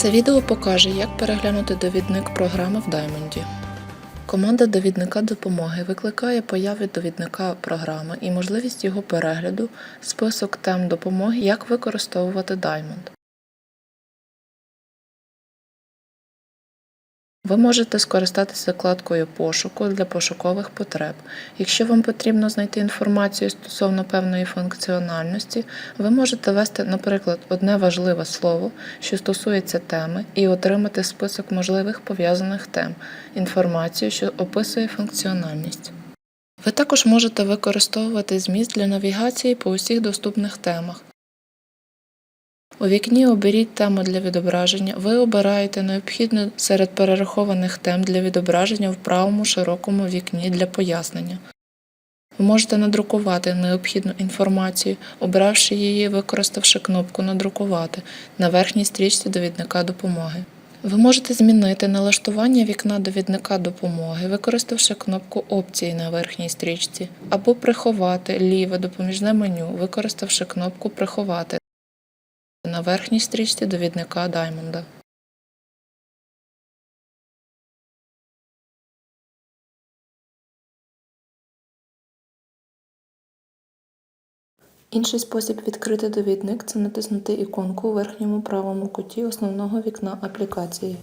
Це відео покаже, як переглянути довідник програми в Diamond. Команда довідника допомоги викликає появи довідника програми і можливість його перегляду, список тем допомоги, як використовувати Diamond. Ви можете скористатися вкладкою пошуку для пошукових потреб. Якщо вам потрібно знайти інформацію стосовно певної функціональності, ви можете ввести, наприклад, одне важливе слово, що стосується теми, і отримати список можливих пов'язаних тем, інформацію, що описує функціональність. Ви також можете використовувати зміст для навігації по усіх доступних темах. У вікні оберіть тему для відображення. Ви обираєте необхідну серед перерахованих тем для відображення в правому широкому вікні для пояснення. Ви можете надрукувати необхідну інформацію, обравши її, використавши кнопку Надрукувати на верхній стрічці довідника допомоги. Ви можете змінити налаштування вікна довідника допомоги, використавши кнопку Опції на верхній стрічці, або приховати ліве допоміжне меню, використавши кнопку Приховати на верхній стрічці довідника Даймонда. Інший спосіб відкрити довідник це натиснути іконку у верхньому правому куті основного вікна аплікації.